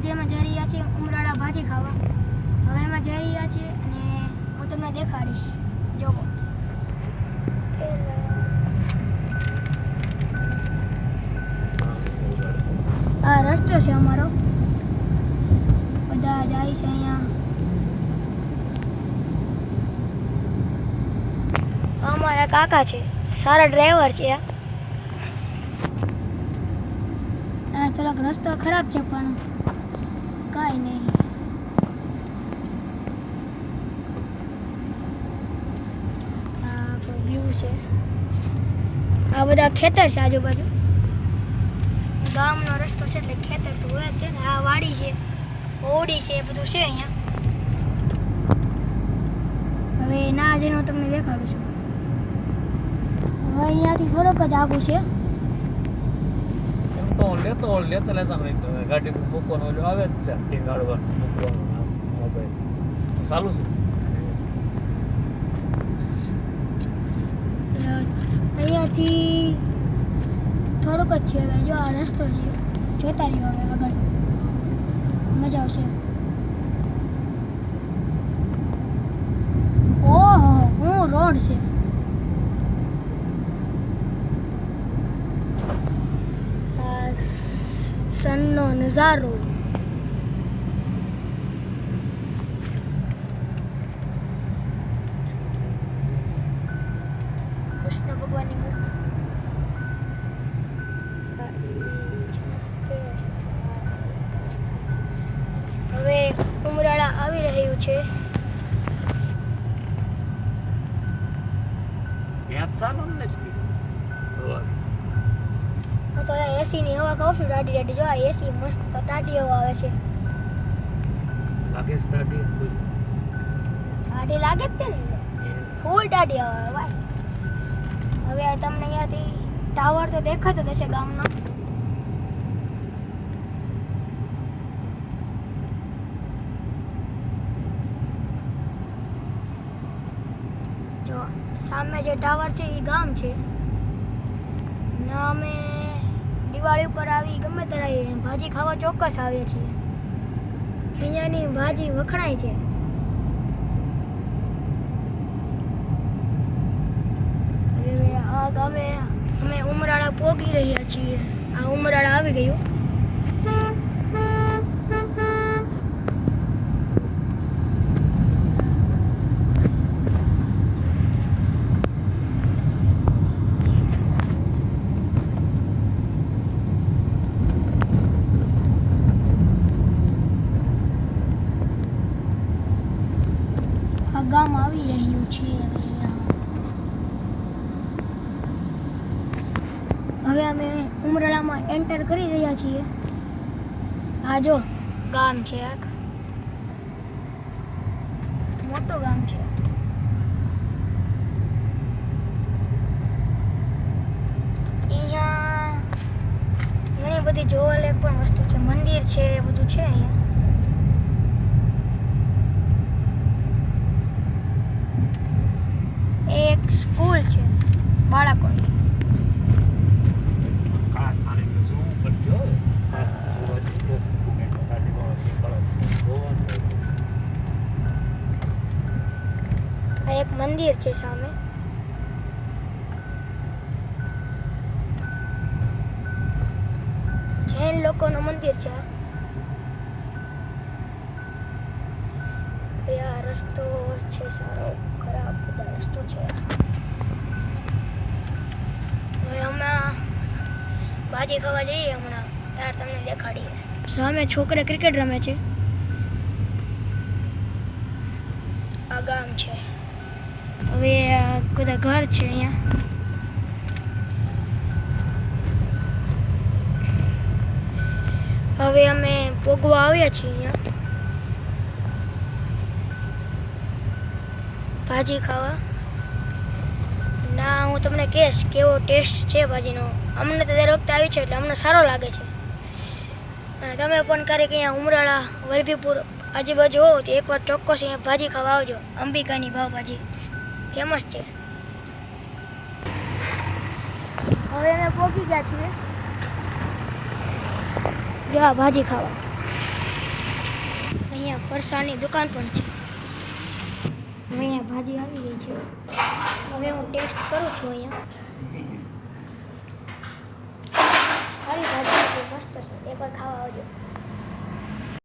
આજે અમે જઈ રહ્યા છીએ ઉમરાળા ભાજી ખાવા. હવે અમે જઈ રહ્યા છીએ અને હું તમને દેખાડીશ. જોવો. આ રસ્તો છે અમારો. બધા જાય છે અહીંયા. અમારા કાકા છે. સારા ડ્રાઈવર છે. થોડોક રસ્તો ખરાબ છે પણ. કાંઈ નહીં. વ્યૂ છે. આ બધા ખેતર છે આજુબાજુ. ગામનો રસ્તો છે એટલે ખેતર તો હોય જ ને. આ વાડી છે ઓડી છે, એ બધું છે અહીંયા. હવે ના જઈને હું તમને દેખાડું છું. હવે અહીંયાથી થોડોક જ આગું છે. લેતો હોઉં, લેતા લેતા રહી ગાડી મૂકવાનો ઓલું આવે જ છે ટીંગાડવાનું મૂકવાનું મોબાઈલ. ચાલુ છે. અહીંયાથી થોડુંક જ છે હવે જો આ રસ્તો છે જોતા રહ્યો હવે આગળ. મજા આવશે. ઓહો હું રોડ છે આ સનનો નજારો. કૃષ્ણ ભગવાનની મૂર્તિ. હવે ઉમરાળા આવી રહ્યું છે. ત્યાં ચાલો ને જ હવા. હું તો એસી ની હવા ખાઉં છું ટાઢી ટાઢી જો આ એસી મસ્ત ટાઢી હવા આવે છે. લાગે છે ટાઢી ખુશ? ટાઢી લાગે જ તે ને? ફૂલ ટાઢી હવા આવે ભાઈ હવે તમને અહીંયાથી ટાવર તો દેખાતો હશે ગામનો. જો સામે જે ટાવર છે એ ગામ છે. ના અમે દિવાળી ઉપર આવી, ગમે ત્યારે ભાજી ખાવા ચોક્કસ આવીએ છીએ. અહીંયાની ભાજી વખણાય છે. ગામે અમે ઉમરાળા પોગી રહ્યા છીએ. આ ઉમરાળા આવી ગયું આ ગામ આવી રહ્યું છે હવે અહીંયા હવે અમે ઉમરાળામાં એન્ટર કરી રહ્યા છીએ. આ જો ગામ છે આખ મોટું ગામ છે. અહીંયા ઘણી બધી જોવાલાયક પણ વસ્તુ છે. મંદિર છે બધું છે અહીંયા એ એક સ્કૂલ છે બાળકોની કાચ મારીને zoom કરજો. હા, જોવા જઈએ. ગાડીમાં નીકળો. જોવાનું હોય. આ એક મંદિર છે સામે જૈન લોકોનું મંદિર છે આ. એ આ રસ્તો છે સારો ખરાબ બધા રસ્તો છે હવે હમણાં ભાજી ખાવા જઈએ હમણાં ત્યારે તમને દેખાડીએ સામે છોકરા ક્રિકેટ રમે છે. આ ગામ છે. હવે આ બધા ઘર છે અહીંયા. હવે અમે પોગવા આવ્યા છીએ અહીંયા. ભાજી ખાવા. ના, હું તમને કહીશ, કેવો ટેસ્ટ છે ભાજીનો. અમને તો દર વખતે આવી છે એટલે અમને સારો લાગે છે. અને તમે પણ ક્યારેક અહીંયા ઉમરાળા, વલભીપુર આજુબાજુ હો તો એકવાર ચોક્કસ અહીંયા ભાજી ખાવા આવજો. અંબિકાની ભાવભાજી ફેમસ છે. હવે અમે પહોંચી ગયા છીએ. જો ભાજી ખાવા. અહીંયા ફરસાણની દુકાન પણ છે. અહીંયા ભાજી આવી ગઈ છે. હવે હું ટેસ્ટ કરું છું અહીંયા. સારી ભાજી છે મસ્ત છે. એકવાર ખાવા આવજો.